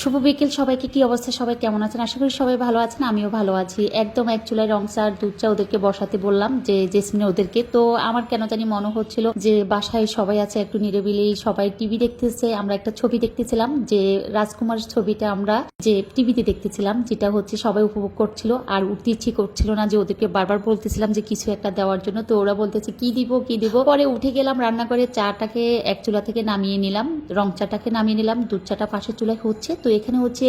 শুভ বিকেল সবাইকে, কি অবস্থা? সবাই কেমন আছেন? আশা করি সবাই ভালো আছেন, আমিও ভালো আছি। একদম এক চুলায় রং, চা, দুধ চা ওদেরকে বসাতে বললাম, যে জেসমিনে ওদেরকে। তো আমার কেন জানি মনে হচ্ছিল যে বাসায় সবাই আছে একটু নিরিবিলি, সবাই টিভি দেখতেছে। আমরা একটা ছবি দেখতেছিলাম, যে রাজকুমার ছবিটা আমরা যে টিভিতে দেখতেছিলাম, যেটা হচ্ছে সবাই উপভোগ করছিল, আর উঠতে ইচ্ছে করছিল না, যে ওদেরকে বারবার বলতেছিলাম যে কিছু একটা দেওয়ার জন্য। তো ওরা বলতেছে, কি দিব কি দিব? পরে উঠে গেলাম রান্না করে চাটাকে এক চুলা থেকে নামিয়ে নিলাম, রং চাটাকে নামিয়ে নিলাম, দুধ চাটা পাশের চুলায় হচ্ছে। তো এখানে হচ্ছে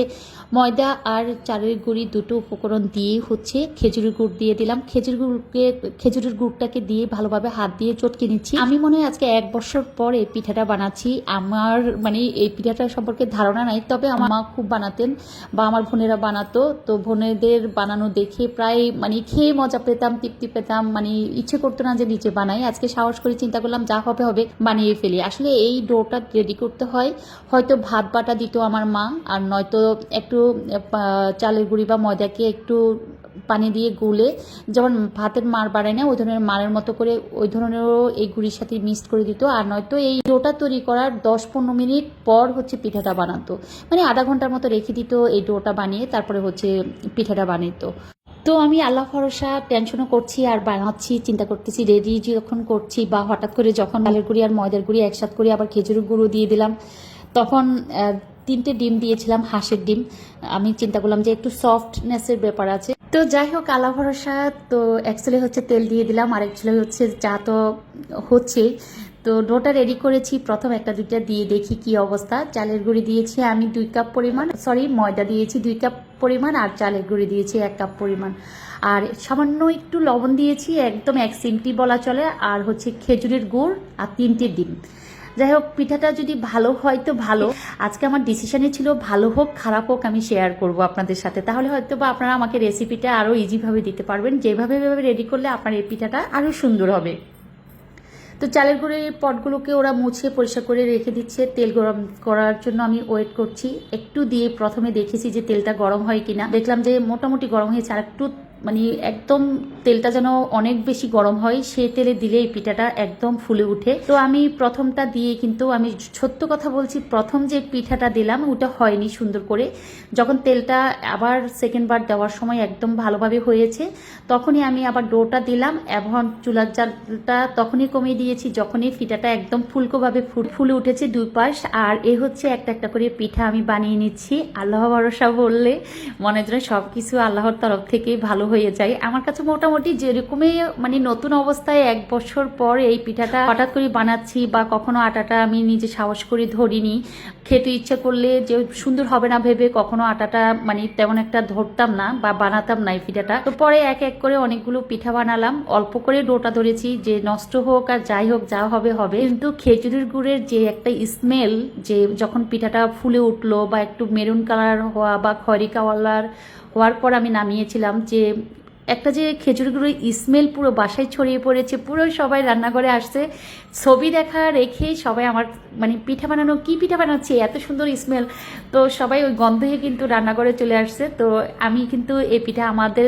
ময়দা আর চালের গুঁড়ি দুটো উপকরণ দিয়ে হচ্ছে খেজুরের গুড় দিয়ে দিলাম। খেজুর গুড়কে, খেজুরের গুড়টাকে দিয়ে ভালোভাবে হাত দিয়ে চটকে নিচ্ছি। আমি মনে হয় আজকে এক বছর পর এই পিঠাটা বানাচ্ছি। আমার মানে এই পিঠাটা সম্পর্কে ধারণা নাই, তবে আমার মা খুব বানাতেন বা আমার বোনেরা বানাতো। তো বোনেদের বানানো দেখে প্রায় মানে খেয়ে মজা পেতাম, তৃপ্তি পেতাম। মানে ইচ্ছে করতো না যে নিচে বানাই। আজকে সাহস করে চিন্তা করলাম, যা হবে হবে বানিয়ে ফেলি। আসলে এই ডোটা রেডি করতে হয়। হয়তো ভাত বাটা দিত আমার মা। আর নয়তো একটু চালের গুঁড়ি বা ময়দাকে একটু পানি দিয়ে গুলে যেমন ভাতের মার বাড়ায় না, ওই ধরনের মারের মতো করে ওই ধরনেরও এই গুঁড়ির সাথে মিক্সড করে দিত। আর নয়তো এই ডোটা তৈরি করার দশ পনেরো মিনিট পর হচ্ছে পিঠাটা বানাতো। মানে আধা ঘণ্টার মতো রেখে দিত এই ডোটা বানিয়ে, তারপরে হচ্ছে পিঠাটা বানাইতো। তো আমি আল্লাহ ভরসা টেনশনও করছি আর বানাচ্ছি, চিন্তা করতেছি রেডি যখন করছি বা হঠাৎ করে যখন ডালের গুঁড়ি আর ময়দার গুঁড়ি একসাথে করে আবার খেজুরের গুঁড়ো দিয়ে দিলাম, তখন তিনটে ডিম দিয়েছিলাম, হাঁসের ডিম। আমি চিন্তা করলাম যে একটু সফটনেসের ব্যাপার আছে। তো যাই হোক, আল্লাহ ভরসা, তো অ্যাকচুয়ালি হচ্ছে তেল দিয়ে দিলাম আর অ্যাকচুয়ালি হচ্ছে চা তো হচ্ছে। তো ডোটা রেডি করেছি, প্রথম একটা দুইটা দিয়ে দেখি কি অবস্থা। চালের গুঁড়ি দিয়েছি আমি দুই কাপ পরিমাণ সরি ময়দা দিয়েছি দুই কাপ পরিমাণ, আর চালের গুঁড়ি দিয়েছি এক কাপ পরিমাণ। আর সামান্য একটু লবণ দিয়েছি, একদম এক সিমটি বলা চলে, আর হচ্ছে খেজুরের গুড় আর তিনটে ডিম। যাই হোক, পিঠাটা যদি ভালো হয় তো ভালো। আজকে আমার ডিসিশনে ছিল ভালো হোক, খারাপ হোক, আমি শেয়ার করব আপনাদের সাথে। তাহলে হয়তো বা আপনারা আমাকে রেসিপিটা আরও ইজিভাবে দিতে পারবেন। যেভাবে রেডি করলে আপনার এই পিঠাটা আরও সুন্দর হবে। তো চালের গুঁড়ের পটগুলোকে ওরা মুছে পরিষ্কার করে রেখে দিচ্ছে। তেল গরম করার জন্য আমি ওয়েট করছি। একটু দিয়ে প্রথমে দেখেছি যে তেলটা গরম হয় কিনা। দেখলাম যে মোটামুটি গরম হয়েছে। আর একটু মানে একদম তেলটা যেন অনেক বেশি গরম হয় সে তেলে দিলে এই পিঠাটা একদম ফুলে উঠে। তো আমি প্রথমটা দিয়ে কিন্তু আমি সত্য কথা বলছি, প্রথম যে পিঠাটা দিলাম ওটা হয়নি সুন্দর করে। যখন তেলটা আবার সেকেন্ড বার দেওয়ার সময় একদম ভালোভাবে হয়েছে, তখনই আমি আবার ডোটা দিলাম, এবং চুলার জালটা তখনই কমিয়ে দিয়েছি, যখনই পিঠাটা একদম ফুলকোভাবে ফুলে উঠেছে দুই পাশ আর এ হচ্ছে একটা একটা করে পিঠা আমি বানিয়ে নিচ্ছি, আল্লাহ ভরসা বললে মনে হয় সব কিছু আল্লাহর তরফ থেকে ভালো হয়ে যায়। আমার কাছে মোটামুটি যেরকমই মানে নতুন অবস্থায় এক বছর পর এই পিঠাটা হঠাৎ করে বানাচ্ছি বা কখনো আটাটা আমি নিজে সাহস করে ধরিনি। খেতে ইচ্ছে করলে যে সুন্দর হবে না ভেবে কখনো আটাটা মানে তেমন একটা ধরতাম না বা বানাতাম না এই পিঠাটা। তো পরে এক এক করে অনেকগুলো পিঠা বানালাম। অল্প করে ডোটা ধরেছি যে নষ্ট হোক আর যাই হোক, যা হবে হবে। কিন্তু খেজুরের গুড়ের যে একটা স্মেল যে যখন পিঠাটা ফুলে উঠল বা একটু মেরুন কালার হওয়া বা খয়রি কালার হওয়ার পর আমি নামিয়েছিলাম যে একটা যে খেজুর গুঁড়ো স্মেল পুরো বাসায় ছড়িয়ে পড়েছে, পুরো সবাই রান্নাঘরে আসছে। ছবি দেখা রেখে সবাই আমার মানে পিঠা বানানো, কি পিঠা বানাচ্ছে, এত সুন্দর স্মেল তো সবাই ওই গন্ধে কিন্তু রান্নাঘরে চলে আসছে। তো আমি কিন্তু এই পিঠা আমাদের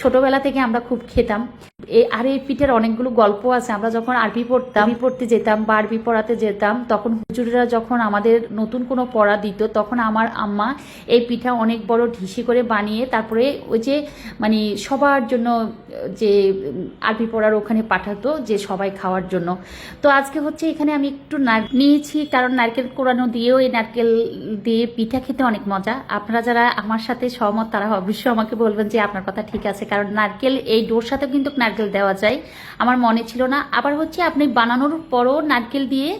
ছোটোবেলা থেকে আমরা খুব খেতাম। এ আর এই পিঠের অনেকগুলো গল্প আছে। আমরা যখন আরবি পড়তাম পড়তে যেতাম বা আরবি পড়াতে যেতাম তখন হুজুররা যখন আমাদের নতুন কোনো পড়া দিত তখন আমার আম্মা এই পিঠা অনেক বড় ঢিসি করে বানিয়ে তারপরে ওই যে মানে সবার জন্য যে আরবি পড়ার ওখানে পাঠাতো যে সবাই খাওয়ার জন্য। তো আজকে হচ্ছে এখানে আমি একটু নিয়েছি কারণ নারকেল কোরানো দিয়েও এই নারকেল দিয়ে পিঠা খেতে অনেক মজা। আপনারা যারা আমার সাথে সহমত তারা অবশ্যই আমাকে বলবেন যে আপনার কথা ঠিক আছে কারণ নারকেল এই ডোর সাথে কিন্তু নারকেল দেওয়া যায়। আমার মনে ছিল না। আবার হচ্ছে আপনি বানানোর পরও নারকেল দিয়ে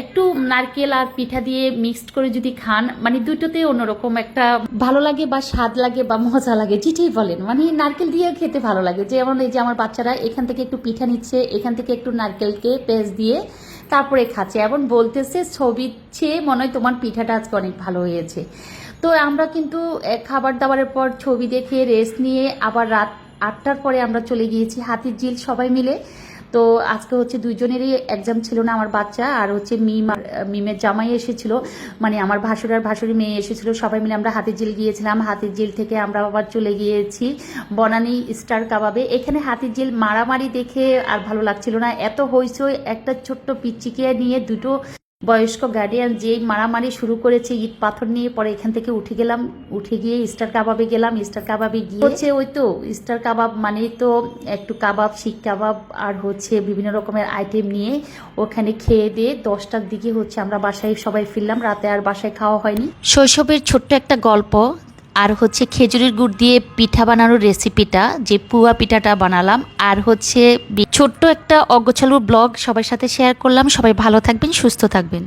একটু নারকেল আর পিঠা দিয়ে মিক্সড করে যদি খান মানে দুটোতেই অন্যরকম একটা ভালো লাগে বা স্বাদ লাগে বা মজা লাগে, যেটাই বলেন। মানে নারকেল দিয়ে খেতে ভালো লাগে। যেমন এই যে আমার বাচ্চারা এখান থেকে একটু পিঠা নিচ্ছে, এখান থেকে একটু নারকেলকে পেস্ট দিয়ে তারপরে খাচ্ছে। এবং বলতেছে, ছবি চেয়ে মনে হয় তোমার পিঠাটা আজকে অনেক ভালো হয়েছে। তো আমরা কিন্তু খাবার দাবারের পর ছবি দেখে রেস্ট নিয়ে আবার রাত আটটার পরে আমরা চলে গিয়েছি হাতির ঝিল সবাই মিলে। তো আজকে হচ্ছে দুইজনেরই এক্সাম ছিল না আমার বাচ্চা, আর হচ্ছে মিম আর মিমের জামাই এসেছিল। মানে আমার ভাসুর আর ভাসুরি মেয়ে এসেছিল, সবাই মিলে আমরা হাতির ঝিল গিয়েছিলাম। হাতির ঝিল থেকে আমরা আবার চলে গিয়েছি বনানি স্টার কাবাবে। এখানে হাতির ঝিল মারামারি দেখে আর ভালো লাগছিল না। এত হইচই, একটা ছোট্ট পিচ্চিকে নিয়ে দুটো বয়স্ক গার্ডিয়ান যেই মারামারি শুরু করেছে ইট পাথর নিয়ে পরে এখান থেকে উঠে গেলাম উঠে গিয়ে স্টার কাবাবে গেলাম স্টার কাবাবে গিয়ে হচ্ছে ওই তো স্টার কাবাব মানে তো একটু কাবাব শিখ কাবাব আর হচ্ছে বিভিন্ন রকমের আইটেম নিয়ে ওখানে খেয়ে দিয়ে দশটার দিকে হচ্ছে আমরা বাসায় সবাই ফিরলাম রাতে আর বাসায় খাওয়া হয়নি। শৈশবের ছোট্ট একটা গল্প আর হচ্ছে খেজুরের গুড় দিয়ে পিঠা বানানোর রেসিপিটা, যে পুয়া পিঠাটা বানালাম। আর হচ্ছে ছোট্ট একটা অগোছালু ব্লগ সবার সাথে শেয়ার করলাম। সবাই ভালো থাকবেন, সুস্থ থাকবেন।